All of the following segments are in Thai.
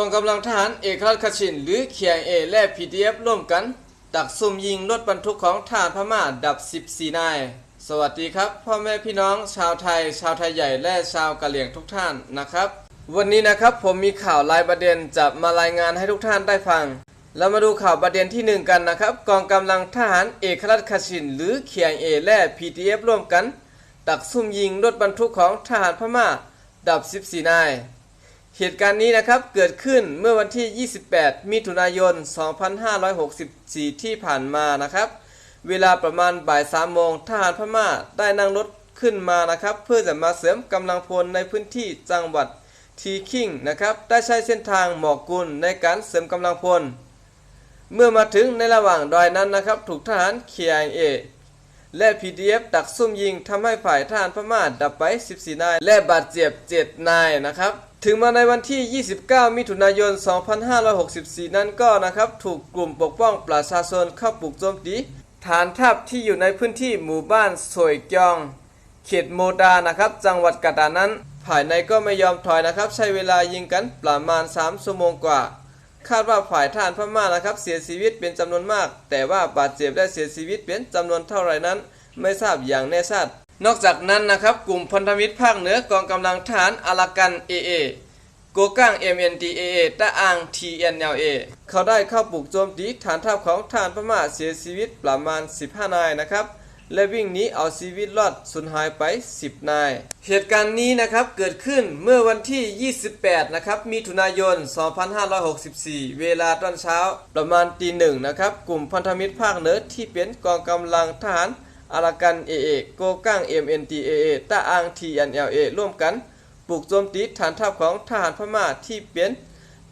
กองกำลังทหารเอกราชคชิน หรือ KIA และ PDF ร่วมกัน ดักซุ่มยิงรถบรรทุกของทหารพม่าดับ 14 นาย สวัสดีครับ พ่อแม่พี่น้องชาวไทย ชาวไทยใหญ่และชาวกะเหรี่ยงทุกท่านนะครับ วันนี้นะครับผมมีข่าวรายประเด็นจะมารายงานให้ทุกท่านได้ฟังเรามาดูข่าวประเด็นที่หนึ่งกันนะครับ กองกำลังทหารเอกราชคชิน หรือ KIA และ PDF ร่วมกันดักซุ่มยิงรถบรรทุกของทหารพม่า ดับ 14 นาย เหตุการณ์นี้นะครับเกิดขึ้นเมื่อวันที่ 28 มิถุนายน 2564 ที่ผ่านมานะครับ เวลาประมาณบ่าย3โมงทหารพม่าได้นั่งรถขึ้นมานะครับ เพื่อจะมาเสริมกำลังพลในพื้นที่จังหวัดทีคิงนะครับ ได้ใช้เส้นทางหมอกกุลในการเสริมกำลังพล เมื่อมาถึงในระหว่างดอยนั้นนะครับ ถูกทหาร KIA และ PDF ดักซุ่มยิงทำให้ฝ่ายทหารพม่าดับไป 14 นาย และบาดเจ็บ 7 นายนะครับ ถึงมาในวันที่ 29 มิถุนายน 2564 นั้นก็นะครับถูกกลุ่มปกป้องประชาชนเข้าปลุกโจมตีฐานทัพที่อยู่ในพื้นที่หมู่บ้านสวยกยอง เขตโมดานะครับ จังหวัดกาตานั้น ภายในก็ไม่ยอมถอยนะครับ ใช้เวลายิงกันประมาณ 3 ชั่วโมงกว่า คาดว่าฝ่ายทหารพม่านะครับ เสียชีวิตเป็นจำนวนมาก แต่ว่าบาดเจ็บและเสียชีวิตเป็นจำนวนเท่าไรนั้น ไม่ทราบอย่างแน่ชัดนอกจากนั้นนะครับ กลุ่มพันธมิตรภาคเหนือกองกำลังทหารอารากัน AA โกก้าง MNDAA ตะอาง TNLA เขาได้เข้าปลุกโจมตีฐานทัพของทหารพม่าเสียชีวิตประมาณ 15 นายนะครับ และวิ่งหนีเอาชีวิตรอดสูญหายไป 10 นาย เหตุการณ์นี้นะครับเกิดขึ้นเมื่อวันที่ 28 นะครับมิถุนายน 2564 เวลาตอนเช้าประมาณตีหนึ่งนะครับ กลุ่มพันธมิตรภาคเหนือที่เป็นกองกำลังทหารอารากัน AA โกก้าง MNDAA ตะอาง TNLA ร่วมกันปลุกโจมตีฐานทัพของทหารพม่าที่เป็น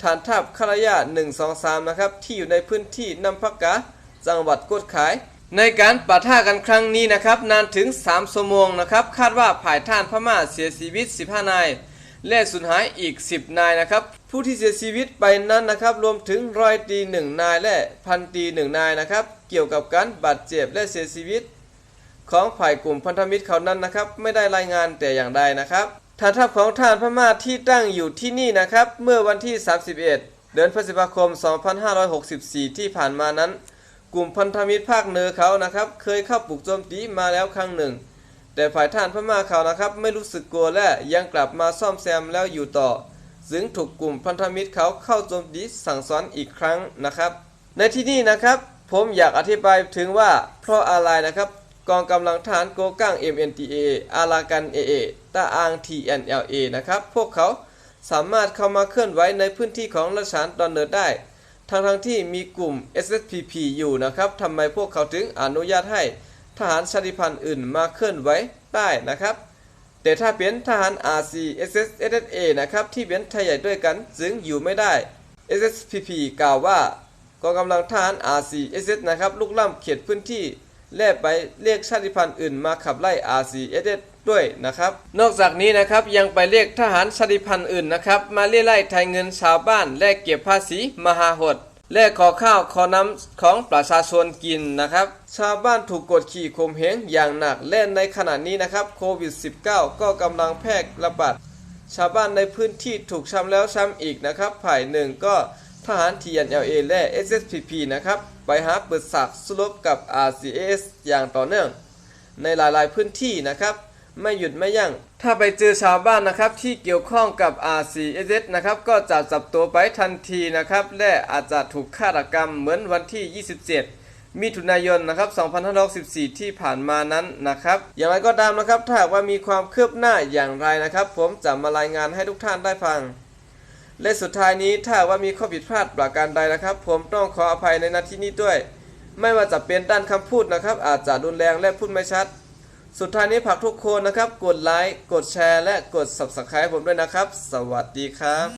ฐานทัพคารยา123 นะครับ ที่อยู่ในพื้นที่นำพักกะจังหวัดกดขาย ในการปะทะกันครั้งนี้นะครับนานถึง3ชั่วโมงนะครับคาดว่าผ่ายท่านพม่าเสียชีวิต 15 นาย และสูญหายอีก 10 นายนะครับผู้ที่เสียชีวิตไปนั้นนะครับรวมถึงร้อยตีหนึ่งนายและพันตีหนึ่งนายนะครับเกี่ยวกับการบาดเจ็บและเสียชีวิต ของฝ่ายกลุ่มพันธมิตรเขานั้นนะครับไม่ได้รายงานแต่อย่างใดนะครับฐานทัพของทหารพม่าที่ตั้งอยู่ที่นี่นะครับเมื่อวันที่ 31 เดือนพฤษภาคม 2564 ที่ผ่านมานั้น กลุ่มพันธมิตรภาคเหนือเขานะครับ เคยเข้าปลุกโจมตีมาแล้วครั้งหนึ่ง แต่ฝ่ายทหารพม่าเขานะครับ ไม่รู้สึกกลัวและยังกลับมาซ่อมแซมแล้วอยู่ต่อซึ่งถูกกลุ่มพันธมิตรเขาเข้าโจมตีสั่งสอนอีกครั้งนะครับ ในที่นี่นะครับผมอยากอธิบายถึงว่าเพราะอะไรนะครับ กองกำลังทหารโกก้าง MNTA อารากัน AA ตาอาง TNLA นะครับ พวกเขาสามารถเข้ามาเคลื่อนไหวในพื้นที่ของรัชานตอนเหนือได้ ทั้งทั้งที่มีกลุ่ม SSPP อยู่นะครับทำไมพวกเขาถึงอนุญาตให้ทหารชาติพันธุ์อื่นมาเคลื่อนไหวได้นะครับ แต่ถ้าเป็นทหาร RC SS SSA นะครับที่เป็นไทยใหญ่ด้วยกันจึงอยู่ไม่ได้ SSPP กล่าวว่ากองกำลังทหาร RC SS นะครับลุกล้ำเขตพื้นที่และไปเรียกชาติพันธุ์อื่นมาขับไล่ RC SS ด้วยนะครับ นอกจากนี้นะครับยังไปเรียกทหารชาติพันธ์อื่นนะครับ มาเรียไล่ไทยเงินชาวบ้านและเก็บภาษีมหาหดและขอข้าวขอน้ำของประชาชนกินนะครับ ชาวบ้านถูกกดขี่ข่มเหงอย่างหนักและในขณะนี้นะครับโควิด -19 ก็กำลังแพร่ระบาดชาวบ้านในพื้นที่ถูกช้ำแล้วช้ำอีกนะครับฝ่ายหนึ่งก็ทหาร TNLA และ SSPP นะครับไปหาเปิดสักสลบกับ RCS อย่างต่อเนื่อง ในหลายๆพื้นที่นะครับ ไม่หยุดไม่ยัง้งถ้าไปเจอชาวบ้านนะครับที่เกี่ยวข้องกับ RCS นะครับก็จะจับตัวไปทันทีนะครับและอาจจะถูกฆาตกรรมเหมือนวันที่ 27มิถุนายนนะครับ2564 ที่ผ่านมานั้นนะครับ อย่างไรก็ตามนะครับ ถ้าว่ามีความคืบหน้าอย่างไรนะครับ ผมจะมารายงานให้ทุกท่านได้ฟัง และสุดท้ายนี้ถ้าว่ามีข้อผิดพลาดประการใดนะครับ ผมต้องขออภัยในนาทีนี้ด้วย ไม่ว่าจะเป็นด้านคำพูดนะครับ อาจจะรุนแรงและพูดไม่ชัด สุดท้ายนี้ฝากทุกคนนะครับ กดไลค์ กดแชร์ และกด subscribe ผมด้วยนะครับ สวัสดีครับ